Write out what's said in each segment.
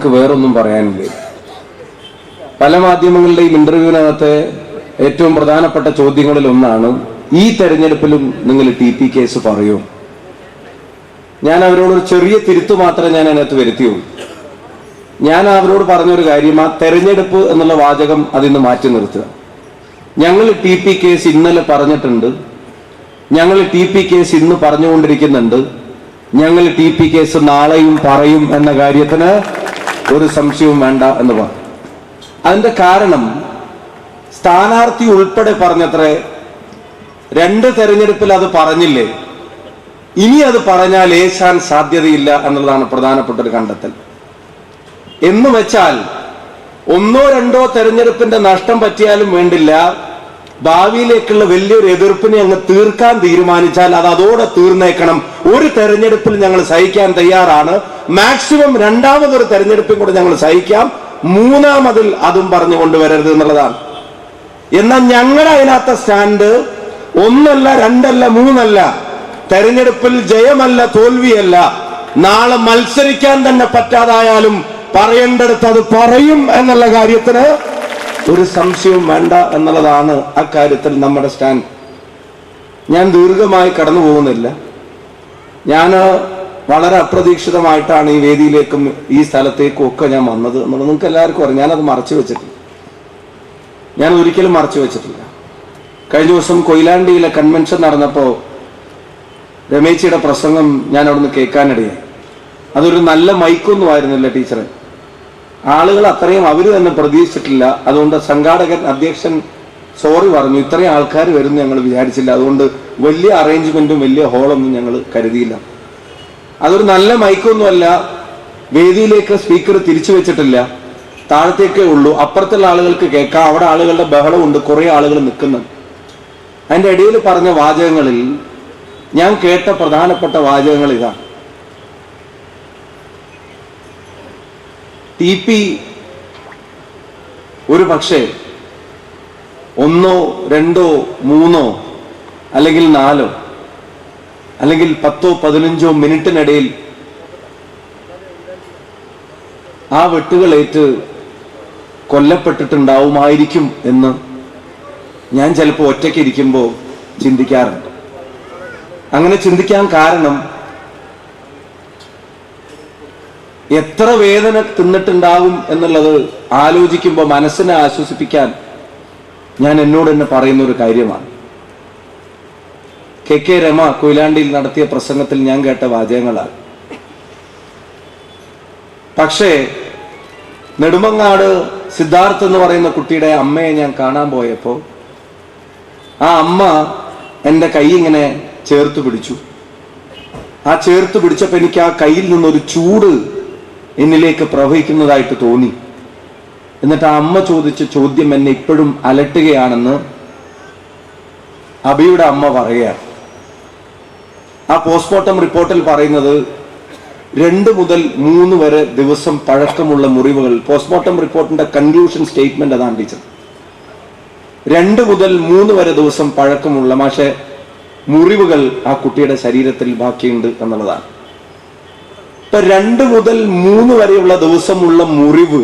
ഞങ്ങൾക്ക് വേറൊന്നും പറയാനില്ല? പല മാധ്യമങ്ങളുടെയും ഇന്റർവ്യൂവിനകത്ത് ഏറ്റവും പ്രധാനപ്പെട്ട ചോദ്യങ്ങളിൽ ഒന്നാണ് ഈ തെരഞ്ഞെടുപ്പിലും നിങ്ങൾ ടി പി കേസ് പറയൂ? ഞാൻ അവരോടൊരു ചെറിയ തിരുത്തു മാത്രമേ ഞാൻ അതിനകത്ത് വരുത്തിയുള്ളൂ. ഞാൻ അവരോട് പറഞ്ഞൊരു കാര്യം ആ തെരഞ്ഞെടുപ്പ് എന്നുള്ള വാചകം അതിന്ന് മാറ്റി നിർത്തുക. ഞങ്ങൾ ടി പി കേസ് ഇന്നലെ പറഞ്ഞിട്ടുണ്ട് ഞങ്ങൾ ടി പി കേസ് ഇന്ന് പറഞ്ഞുകൊണ്ടിരിക്കുന്നുണ്ട് ഞങ്ങൾ ടി പി കേസ് നാളെയും പറയും എന്ന കാര്യത്തിന് ഒരു സംശയവും വേണ്ട എന്ന് പറഞ്ഞു. അതിന്റെ കാരണം സ്ഥാനാർത്ഥി ഉൾപ്പെടെ പറഞ്ഞത്രേ രണ്ട് തെരഞ്ഞെടുപ്പിൽ അത് പറഞ്ഞില്ലേ? ഇനി അത് പറഞ്ഞാൽ ഏശാൻ സാധ്യതയില്ല എന്നുള്ളതാണ് പ്രധാനപ്പെട്ട ഒരു കണ്ടെത്തൽ. എന്ന് വെച്ചാൽ ഒന്നോ രണ്ടോ തെരഞ്ഞെടുപ്പിന്റെ നഷ്ടം പറ്റിയാലും വേണ്ടില്ല. ഭാവിയിലേക്കുള്ള വലിയൊരു എതിർപ്പിനെ അങ്ങ് തീർക്കാൻ തീരുമാനിച്ചാൽ അത് അതോടെ തീർന്നേക്കണം. ഒരു തെരഞ്ഞെടുപ്പിൽ ഞങ്ങൾ സഹിക്കാൻ തയ്യാറാണ്. മാക്സിമം രണ്ടാമതൊരു തെരഞ്ഞെടുപ്പും കൂടെ ഞങ്ങൾ സഹിക്കാം. മൂന്നാമതിൽ അതും പറഞ്ഞു കൊണ്ടുവരരുത് എന്നുള്ളതാണ്. എന്നാൽ ഞങ്ങളുടെ അതിനകത്ത സ്റ്റാൻഡ് ഒന്നല്ല രണ്ടല്ല മൂന്നല്ല. തെരഞ്ഞെടുപ്പിൽ ജയമല്ല തോൽവിയല്ല. നാളെ മത്സരിക്കാൻ തന്നെ പറ്റാതായാലും പറയേണ്ടടുത്ത് അത് പറയും എന്നുള്ള കാര്യത്തിന് ഒരു സംശയവും വേണ്ട എന്നുള്ളതാണ് അക്കാര്യത്തിൽ നമ്മുടെ സ്റ്റാൻഡ്. ഞാൻ ദീർഘമായി കടന്നു പോകുന്നില്ല ഞാൻ വളരെ അപ്രതീക്ഷിതമായിട്ടാണ് ഈ വേദിയിലേക്കും ഈ സ്ഥലത്തേക്കും ഒക്കെ ഞാൻ വന്നത് എന്നുള്ളത് നിങ്ങൾക്ക് എല്ലാവർക്കും അറിയാം. ഞാനത് മറച്ചു വെച്ചിട്ടില്ല. ഞാൻ ഒരിക്കലും മറച്ചു വെച്ചിട്ടില്ല. കഴിഞ്ഞ ദിവസം കൊയിലാണ്ടിയിലെ കൺവെൻഷൻ നടന്നപ്പോൾ രമേശിയുടെ പ്രസംഗം ഞാൻ അവിടുന്ന് കേൾക്കാനിടയായി. അതൊരു നല്ല മൈക്കൊന്നും ആയിരുന്നില്ല ടീച്ചറെ. ആളുകൾ അത്രയും അവർ തന്നെ പ്രതീക്ഷിച്ചിട്ടില്ല. അതുകൊണ്ട് സംഘാടകൻ അധ്യക്ഷൻ സോറി പറഞ്ഞു. ഇത്രയും ആൾക്കാർ വരും ഞങ്ങൾ വിചാരിച്ചില്ല. അതുകൊണ്ട് വലിയ അറേഞ്ച്മെന്റും വലിയ ഹോളൊന്നും ഞങ്ങൾ കരുതിയില്ല. അതൊരു നല്ല മൈക്കൊന്നുമല്ല. വേദിയിലേക്ക് സ്പീക്കർ തിരിച്ചു വെച്ചിട്ടില്ല. താഴത്തേക്കേ ഉള്ളൂ. അപ്പുറത്തുള്ള ആളുകൾക്ക് കേൾക്കാം. അവിടെ ആളുകളുടെ ബഹളമുണ്ട്. കുറെ ആളുകൾ നിൽക്കുന്നുണ്ട് അതിന്റെ ഇടയിൽ പറഞ്ഞ വാചകങ്ങളിൽ ഞാൻ കേട്ട പ്രധാനപ്പെട്ട വാചകങ്ങൾ ഇതാണ് ടി പി ഒരു പക്ഷേ ഒന്നോ രണ്ടോ മൂന്നോ അല്ലെങ്കിൽ നാലോ അല്ലെങ്കിൽ പത്തോ പതിനഞ്ചോ മിനിറ്റിനിടയിൽ ആ വെട്ടുകളേറ്റ് കൊല്ലപ്പെട്ടിട്ടുണ്ടാവുമായിരിക്കും എന്ന് ഞാൻ ചിലപ്പോൾ ഒറ്റയ്ക്ക് ഇരിക്കുമ്പോൾ ചിന്തിക്കാറുണ്ട്. അങ്ങനെ ചിന്തിക്കാൻ കാരണം എത്ര വേദന തിന്നിട്ടുണ്ടാവും എന്നുള്ളത് ആലോചിക്കുമ്പോൾ മനസ്സിനെ ആശ്വസിപ്പിക്കാൻ ഞാൻ എന്നോട് തന്നെ പറയുന്ന ഒരു കാര്യമാണ്. കെ കെ രമ കൊയിലാണ്ടിയിൽ നടത്തിയ പ്രസംഗത്തിൽ ഞാൻ കേട്ട വാചകങ്ങളാണ്. പക്ഷേ നെടുമങ്ങാട് സിദ്ധാർത്ഥ് എന്ന് പറയുന്ന കുട്ടിയുടെ അമ്മയെ ഞാൻ കാണാൻ പോയപ്പോൾ ആ അമ്മ എന്റെ കൈ ഇങ്ങനെ ചേർത്ത് പിടിച്ചു. ആ ചേർത്ത് പിടിച്ചപ്പോൾ എനിക്ക് ആ കയ്യിൽ നിന്നൊരു ചൂട് എന്നിലേക്ക് പ്രവഹിക്കുന്നതായിട്ട് തോന്നി. എന്നിട്ട് ആ അമ്മ ചോദിച്ച ചോദ്യം എന്നെ ഇപ്പോഴും അലട്ടുകയാണെന്ന് അബിയുടെ അമ്മ പറയുകയാണ്. ആ പോസ്റ്റ്മോർട്ടം റിപ്പോർട്ടിൽ പറയുന്നത് രണ്ട് മുതൽ മൂന്ന് വരെ ദിവസം പഴക്കമുള്ള മുറിവുകൾ പോസ്റ്റ്മോർട്ടം റിപ്പോർട്ടിന്റെ കൺക്ലൂഷൻ സ്റ്റേറ്റ്മെന്റ് അതാണ് ടീച്ചർ. രണ്ട് മുതൽ മൂന്ന് വരെ ദിവസം പഴക്കമുള്ള പക്ഷേ മുറിവുകൾ ആ കുട്ടിയുടെ ശരീരത്തിൽ ബാക്കിയുണ്ട് എന്നുള്ളതാണ്. ഇപ്പൊ രണ്ട് മുതൽ മൂന്ന് വരെയുള്ള ദിവസമുള്ള മുറിവ്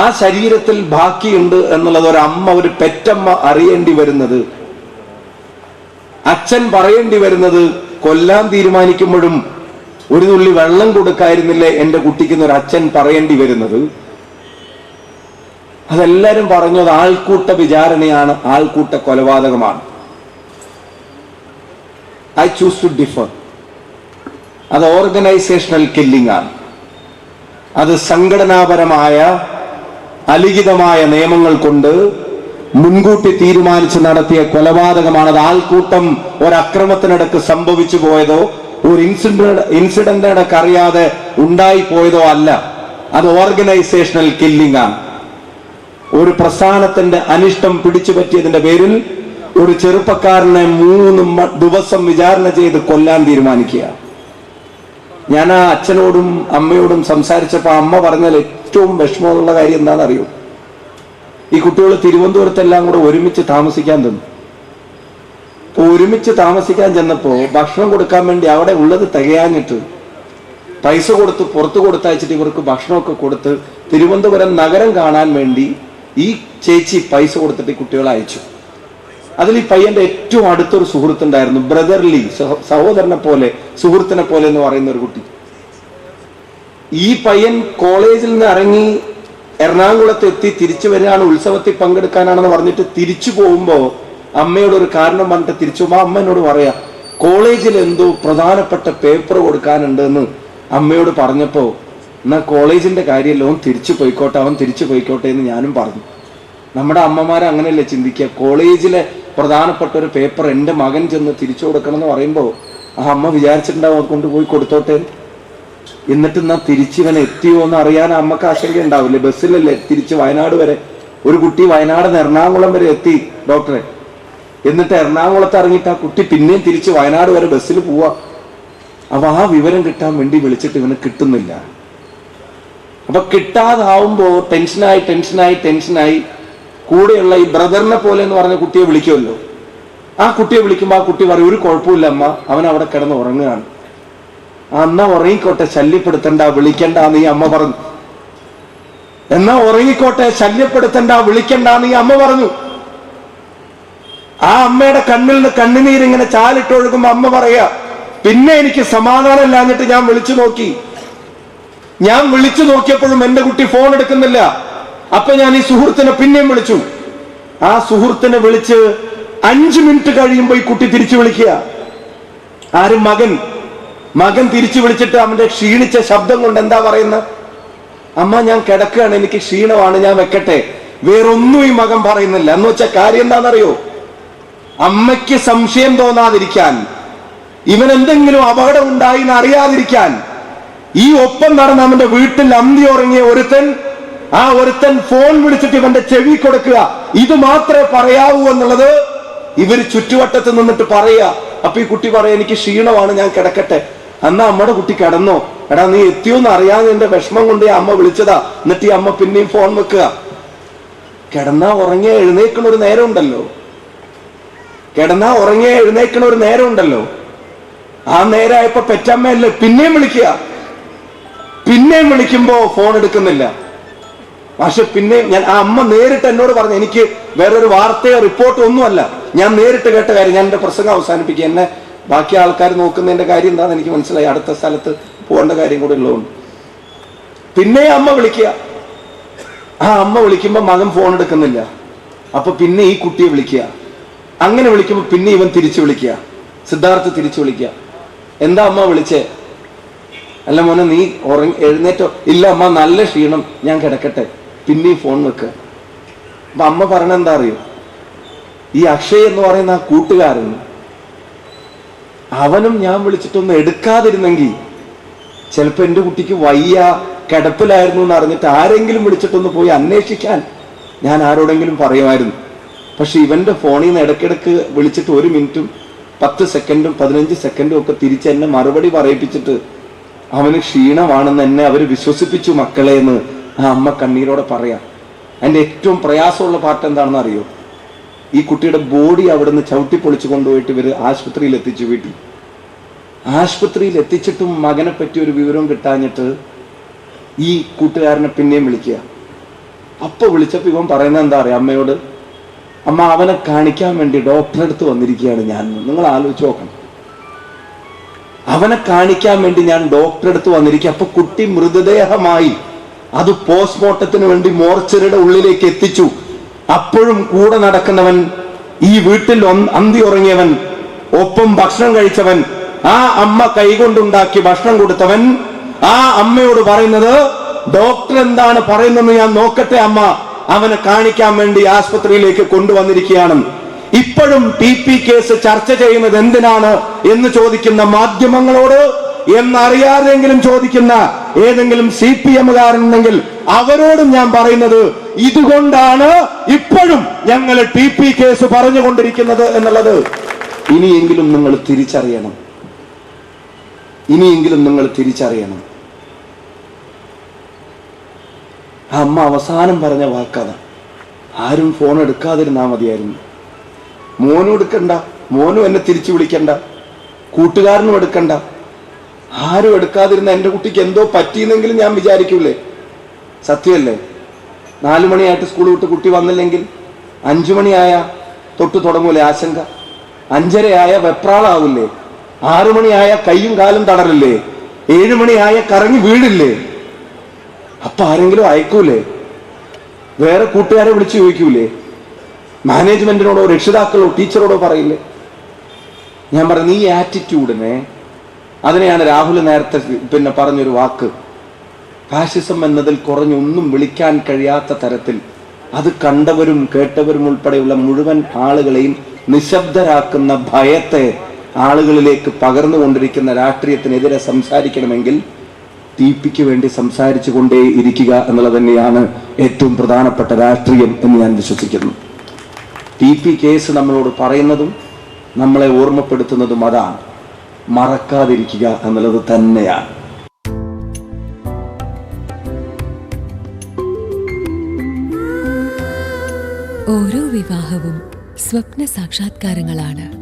ആ ശരീരത്തിൽ ബാക്കിയുണ്ട് എന്നുള്ളത് ഒരു അമ്മ ഒരു പെറ്റമ്മ അറിയേണ്ടി വരുന്നത് അച്ഛൻ പറയേണ്ടി വരുന്നത് കൊല്ലാൻ തീരുമാനിക്കുമ്പോഴും ഒരു തുള്ളി വെള്ളം കൊടുക്കായിരുന്നില്ലേ എന്റെ കുട്ടിക്ക് ഒരു അച്ഛൻ പറയേണ്ടി വരുന്നത്? അതെല്ലാരും പറഞ്ഞത് ആൾക്കൂട്ട വിചാരണയാണ് ആൾക്കൂട്ട കൊലപാതകമാണ്. ഐ ചൂസ് ടു ഡിഫർ അത് ഓർഗനൈസേഷണൽ കില്ലിംഗ് ആണ്. അത് സംഘടനാപരമായ അലിഖിതമായ നിയമങ്ങൾ കൊണ്ട് മുൻകൂട്ടി തീരുമാനിച്ച് നടത്തിയ കൊലപാതകമാണ് അത്. ആൾക്കൂട്ടം ഒരക്രമത്തിനിടക്ക് സംഭവിച്ചു പോയതോ ഒരു ഇൻസിഡന്റ് ഇൻസിഡന്റിനിടക്ക് അറിയാതെ ഉണ്ടായി പോയതോ അല്ല. അത് ഓർഗനൈസേഷണൽ കില്ലിംഗ് ആണ്. ഒരു പ്രസ്ഥാനത്തിന്റെ അനിഷ്ടം പിടിച്ചു പറ്റിയതിന്റെ പേരിൽ ഒരു ചെറുപ്പക്കാരനെ മൂന്ന് ദിവസം വിചാരണ ചെയ്ത് കൊല്ലാൻ തീരുമാനിക്കുക. ഞാൻ ആ അച്ഛനോടും അമ്മയോടും സംസാരിച്ചപ്പോൾ അമ്മ പറഞ്ഞാൽ ഏറ്റവും വിഷമമുള്ള കാര്യം എന്താണെന്ന് അറിയോ ഈ കുട്ടികൾ തിരുവനന്തപുരത്തെല്ലാം കൂടെ ഒരുമിച്ച് താമസിക്കാൻ തന്നു. അപ്പൊ ഒരുമിച്ച് താമസിക്കാൻ ചെന്നപ്പോ ഭക്ഷണം കൊടുക്കാൻ വേണ്ടി അവിടെ ഉള്ളത് തികയാഞ്ഞിട്ട് പൈസ കൊടുത്ത് പുറത്ത് കൊടുത്തയച്ചിട്ട് ഇവർക്ക് ഭക്ഷണമൊക്കെ കൊടുത്ത് തിരുവനന്തപുരം നഗരം കാണാൻ വേണ്ടി ഈ ചേച്ചി പൈസ കൊടുത്തിട്ട് കുട്ടികളെ അയച്ചു. അതിൽ ഈ പയ്യന്റെ ഏറ്റവും അടുത്തൊരു സുഹൃത്തുണ്ടായിരുന്നു ബ്രദർലി സഹോദരനെ പോലെ സുഹൃത്തിനെ പോലെ എന്ന് പറയുന്ന ഒരു കുട്ടി. ഈ പയ്യൻ കോളേജിൽ നിന്ന് ഇറങ്ങി എറണാകുളത്ത് എത്തി തിരിച്ചു വരികയാണ് ഉത്സവത്തിൽ പങ്കെടുക്കാനാണെന്ന് പറഞ്ഞിട്ട് തിരിച്ചു പോകുമ്പോ അമ്മയോട് ഒരു കാരണം പറഞ്ഞിട്ട് തിരിച്ചു പോകുമ്പോ അമ്മ എന്നോട് പറയാ കോളേജിൽ എന്തോ പ്രധാനപ്പെട്ട പേപ്പർ കൊടുക്കാനുണ്ടെന്ന് അമ്മയോട് പറഞ്ഞപ്പോൾ എന്നാ കോളേജിന്റെ കാര്യമല്ലോ ഓൻ തിരിച്ചു പോയിക്കോട്ടെ അവൻ തിരിച്ചു പോയിക്കോട്ടെ എന്ന് ഞാനും പറഞ്ഞു. നമ്മുടെ അമ്മമാരെ അങ്ങനെയല്ലേ ചിന്തിക്കുക? കോളേജിലെ പ്രധാനപ്പെട്ട ഒരു പേപ്പർ എന്റെ മകൻ ചെന്ന് തിരിച്ചു കൊടുക്കണം എന്ന് പറയുമ്പോൾ ആ അമ്മ വിചാരിച്ചിട്ടുണ്ടാവും അത് കൊണ്ടുപോയി കൊടുത്തോട്ടെ എന്ന്. എന്നിട്ട് എന്നാ തിരിച്ചിവൻ എത്തിയോ എന്ന് അറിയാൻ അമ്മയ്ക്ക് ആശങ്ക ഉണ്ടാവില്ലേ. ബസ്സിലല്ലേ തിരിച്ച് വയനാട് വരെ. ഒരു കുട്ടി വയനാട് എറണാകുളം വരെ എത്തി ഡോക്ടറെ. എന്നിട്ട് എറണാകുളത്ത് ഇറങ്ങിയിട്ട് ആ കുട്ടി പിന്നെയും തിരിച്ച് വയനാട് വരെ ബസ്സിൽ പോവാ. അപ്പൊ ആ വിവരം കിട്ടാൻ വേണ്ടി വിളിച്ചിട്ട് ഇവന് കിട്ടുന്നില്ല. അപ്പൊ കിട്ടാതാവുമ്പോ ടെൻഷനായി ടെൻഷനായി ടെൻഷനായി കൂടെയുള്ള ഈ ബ്രദറിനെ പോലെ എന്ന് പറഞ്ഞ കുട്ടിയെ വിളിക്കുമല്ലോ. ആ കുട്ടിയെ വിളിക്കുമ്പോൾ ആ കുട്ടി പറയും ഒരു കുഴപ്പമില്ല അമ്മ അവൻ അവിടെ കിടന്ന് ഉറങ്ങുകയാണ്. ആ, എന്നാ ഉറങ്ങിക്കോട്ടെ ശല്യപ്പെടുത്തണ്ട വിളിക്കണ്ട നീ അമ്മ പറഞ്ഞു. എന്നാ ഉറങ്ങിക്കോട്ടെ ശല്യപ്പെടുത്തണ്ട വിളിക്കണ്ട നീ അമ്മ പറഞ്ഞു. ആ അമ്മയുടെ കണ്ണിൽ നിന്ന് കണ്ണുനീരിങ്ങനെ ചാലിട്ടൊഴുകുമ്പോ അമ്മ പറയാ പിന്നെ എനിക്ക് സമാധാനം ഇല്ലാഞ്ഞിട്ട് ഞാൻ വിളിച്ചു നോക്കി. ഞാൻ വിളിച്ചു നോക്കിയപ്പോഴും എന്റെ കുട്ടി ഫോൺ എടുക്കുന്നില്ല. അപ്പൊ ഞാൻ ഈ സുഹൃത്തിനെ പിന്നെയും വിളിച്ചു. ആ സുഹൃത്തിനെ വിളിച്ച് അഞ്ചു മിനിറ്റ് കഴിയുമ്പോൾ ഈ കുട്ടി തിരിച്ചു വിളിക്കുക. ആരും മകൻ മകൻ തിരിച്ചു വിളിച്ചിട്ട് അവന്റെ ക്ഷീണിച്ച ശബ്ദം കൊണ്ട് എന്താ പറയുന്നത് അമ്മ ഞാൻ കിടക്കുകയാണ് എനിക്ക് ക്ഷീണമാണ് ഞാൻ വെക്കട്ടെ. വേറൊന്നും ഈ മകൻ പറയുന്നില്ല. എന്ന് വെച്ച കാര്യം എന്താണെന്നറിയോ? അമ്മയ്ക്ക് സംശയം തോന്നാതിരിക്കാൻ ഇവൻ എന്തെങ്കിലും അപകടം ഉണ്ടായി എന്ന് അറിയാതിരിക്കാൻ ഈ ഒപ്പം നടന്ന അവന്റെ വീട്ടിൽ അന്തി ഉറങ്ങിയ ഒരുത്തൻ ആ ഒരുത്തൻ ഫോൺ വിളിച്ചിട്ട് ഇവന്റെ ചെവി കൊടുക്കുക. ഇത് മാത്രമേ പറയാവൂ എന്നുള്ളത് ഇവർ ചുറ്റുവട്ടത്ത് നിന്നിട്ട് പറയുക. അപ്പൊ ഈ കുട്ടി പറയാ എനിക്ക് ക്ഷീണമാണ് ഞാൻ കിടക്കട്ടെ. എന്നാ അമ്മയുടെ കുട്ടി കിടന്നോ? എടാ നീ എത്തിയോന്ന് അറിയാതെ എന്റെ വിഷമം കൊണ്ട് അമ്മ വിളിച്ചതാ. എന്നിട്ട് ഈ അമ്മ പിന്നെയും ഫോൺ വെക്കുക. കിടന്നാ ഉറങ്ങിയ എഴുന്നേക്കണ ഒരു നേരം ഉണ്ടല്ലോ. കിടന്നാ ഉറങ്ങിയ എഴുന്നേക്കണ ഒരു നേരം ഉണ്ടല്ലോ. ആ നേരമായപ്പോ പെറ്റമ്മയല്ലേ പിന്നെയും വിളിക്കുക. പിന്നെയും വിളിക്കുമ്പോ ഫോൺ എടുക്കുന്നില്ല. പക്ഷെ പിന്നെ ഞാൻ ആ അമ്മ നേരിട്ട് എന്നോട് പറഞ്ഞു എനിക്ക് വേറൊരു വാർത്തയോ റിപ്പോർട്ടോ ഒന്നുമല്ല. ഞാൻ നേരിട്ട് കേട്ട കാര്യം ഞാൻ എന്റെ പ്രസംഗം അവസാനിപ്പിക്കുക. എന്നെ ബാക്കി ആൾക്കാർ നോക്കുന്നതിന്റെ കാര്യം എന്താണെന്ന് എനിക്ക് മനസ്സിലായി. അടുത്ത സ്ഥലത്ത് പോകേണ്ട കാര്യം കൂടെ ഉള്ളതുകൊണ്ട്. പിന്നെ അമ്മ വിളിക്കുക. ആ അമ്മ വിളിക്കുമ്പോൾ മകൻ ഫോൺ എടുക്കുന്നില്ല. അപ്പൊ പിന്നെ ഈ കുട്ടിയെ വിളിക്കുക. അങ്ങനെ വിളിക്കുമ്പോൾ പിന്നെ ഇവൻ തിരിച്ചു വിളിക്കുക. സിദ്ധാർത്ഥ് തിരിച്ചു വിളിക്കുക. എന്താ അമ്മ വിളിച്ചേ? അല്ല മോനെ നീ ഉറങ്ങി എഴുന്നേറ്റോ? ഇല്ല അമ്മ നല്ല ക്ഷീണം. ഞാൻ കിടക്കട്ടെ. പിന്നെയും ഫോൺ വെക്കുക അപ്പൊ അമ്മ പറഞ്ഞെന്താ അറിയോ? ഈ അക്ഷയ് എന്ന് പറയുന്ന ആ കൂട്ടുകാരൻ അവനും ഞാൻ വിളിച്ചിട്ടൊന്നും എടുക്കാതിരുന്നെങ്കിൽ ചിലപ്പോൾ എന്റെ കുട്ടിക്ക് വയ്യ കിടപ്പിലായിരുന്നു എന്ന് അറിഞ്ഞിട്ട് ആരെങ്കിലും വിളിച്ചിട്ടൊന്ന് പോയി അന്വേഷിക്കാൻ ഞാൻ ആരോടെങ്കിലും പറയുമായിരുന്നു. പക്ഷെ ഇവന്റെ ഫോണിൽ നിന്ന് ഇടയ്ക്കിടയ്ക്ക് വിളിച്ചിട്ട് ഒരു മിനിറ്റും പത്ത് സെക്കൻഡും പതിനഞ്ച് സെക്കൻഡും ഒക്കെ തിരിച്ച് എന്നെ മറുപടി പറയിപ്പിച്ചിട്ട് അവന് ക്ഷീണമാണെന്ന് എന്നെ അവർ വിശ്വസിപ്പിച്ചു മക്കളെ എന്ന് ആ അമ്മ കണ്ണീരോടെ പറയാം. എന്റെ ഏറ്റവും പ്രയാസമുള്ള പാർട്ട് എന്താണെന്ന് അറിയോ? ഈ കുട്ടിയുടെ ബോഡി അവിടുന്ന് ചവിട്ടി പൊളിച്ചു കൊണ്ടുപോയിട്ട് ഇവർ ആശുപത്രിയിൽ എത്തിച്ചു വീട്ടിൽ. ആശുപത്രിയിൽ എത്തിച്ചിട്ടും മകനെ പറ്റി ഒരു വിവരം കിട്ടാഞ്ഞിട്ട് ഈ കൂട്ടുകാരനെ പിന്നെയും വിളിക്കുക. അപ്പൊ വിളിച്ചപ്പോൾ ഇവൻ പറയുന്നത് എന്താ പറയുക അമ്മയോട് അമ്മ അവനെ കാണിക്കാൻ വേണ്ടി ഡോക്ടറെ അടുത്ത് വന്നിരിക്കുകയാണ് ഞാൻ. നിങ്ങൾ ആലോചിച്ച് നോക്കണം. അവനെ കാണിക്കാൻ വേണ്ടി ഞാൻ ഡോക്ടറെ അടുത്ത് വന്നിരിക്കുക. അപ്പൊ കുട്ടി മൃതദേഹമായി അത് പോസ്റ്റ്മോർട്ടത്തിന് വേണ്ടി മോർച്ചറിയുടെ ഉള്ളിലേക്ക് എത്തിച്ചു. അപ്പോഴും കൂടെ നടക്കുന്നവൻ ഈ വീട്ടിൽ അന്തി ഉറങ്ങിയവൻ ഒപ്പം ഭക്ഷണം കഴിച്ചവൻ ആ അമ്മ കൈകൊണ്ടുണ്ടാക്കി ഭക്ഷണം കൊടുത്തവൻ ആ അമ്മയോട് പറയുന്നത് ഡോക്ടർ എന്താണ് പറയുന്നതെന്ന് ഞാൻ നോക്കട്ടെ അമ്മ. അവനെ കാണിക്കാൻ വേണ്ടി ആസ്പത്രിയിലേക്ക് കൊണ്ടുവന്നിരിക്കുകയാണ്. ഇപ്പോഴും ടി പി കേസ് ചർച്ച ചെയ്യുന്നത് എന്തിനാണ് എന്ന് ചോദിക്കുന്ന മാധ്യമങ്ങളോട് എന്നറിയാതെങ്കിലും ചോദിക്കുന്ന ഏതെങ്കിലും സി പി എമ്മുകാരുണ്ടെങ്കിൽ അവരോടും ഞാൻ പറയുന്നത് ഇതുകൊണ്ടാണ് ഇപ്പോഴും ഞങ്ങൾ ടി പി കേസ് പറഞ്ഞുകൊണ്ടിരിക്കുന്നത് എന്നുള്ളത്. ഇനിയെങ്കിലും നിങ്ങൾ തിരിച്ചറിയണം. ഇനിയെങ്കിലും നിങ്ങൾ തിരിച്ചറിയണം. ആ അമ്മ അവസാനം പറഞ്ഞ വാക്കതാ. ആരും ഫോൺ എടുക്കാതിരുന്നാ മതിയായിരുന്നു. മോനും എടുക്കണ്ട മോനും എന്നെ തിരിച്ചു വിളിക്കണ്ട കൂട്ടുകാരനും എടുക്കണ്ട. ആരും എടുക്കാതിരുന്ന എന്റെ കുട്ടിക്ക് എന്തോ പറ്റിയെന്നെങ്കിലും ഞാൻ വിചാരിക്കൂലേ? സത്യമല്ലേ? നാലു മണിയായിട്ട് സ്കൂൾ വിട്ട് കുട്ടി വന്നില്ലെങ്കിൽ അഞ്ചു മണിയായ തൊട്ട് തുടങ്ങൂലേ ആശങ്ക? അഞ്ചരയായ വെപ്രാളാവില്ലേ ആറു മണിയായ കൈയും കാലും തടറില്ലേ ഏഴു മണിയായ കറങ്ങി വീടില്ലേ? അപ്പൊ ആരെങ്കിലും അയക്കൂലേ? വേറെ കൂട്ടുകാരെ വിളിച്ചു ചോദിക്കൂലേ? മാനേജ്മെന്റിനോടോ രക്ഷിതാക്കളോ ടീച്ചറോടോ പറയില്ലേ? ഞാൻ പറഞ്ഞു ഈ ആറ്റിറ്റ്യൂഡിനെ അതിനെയാണ് രാഹുൽ നേരത്തെ പിന്നെ പറഞ്ഞൊരു വാക്ക്. ഫാഷിസം എന്നതിൽ കുറഞ്ഞൊന്നും വിളിക്കാൻ കഴിയാത്ത തരത്തിൽ അത് കണ്ടവരും കേട്ടവരും ഉൾപ്പെടെയുള്ള മുഴുവൻ ആളുകളെയും നിശബ്ദരാക്കുന്ന ഭയത്തെ ആളുകളിലേക്ക് പകർന്നുകൊണ്ടിരിക്കുന്ന രാഷ്ട്രീയത്തിനെതിരെ സംസാരിക്കണമെങ്കിൽ തീപ്പിക്ക് വേണ്ടി സംസാരിച്ചു കൊണ്ടേ ഇരിക്കുക എന്നുള്ളത് തന്നെയാണ് ഏറ്റവും പ്രധാനപ്പെട്ട രാഷ്ട്രീയം എന്ന് ഞാൻ വിശ്വസിക്കുന്നു. ടി പി കേസ് നമ്മളോട് പറയുന്നതും നമ്മളെ ഓർമ്മപ്പെടുത്തുന്നതും അതാണ്. മറക്കാതിരിക്കുക എന്നുള്ളത് തന്നെയാണ്. ഓരോ വിവാഹവും സ്വപ്ന സാക്ഷാത്കാരങ്ങളാണ്.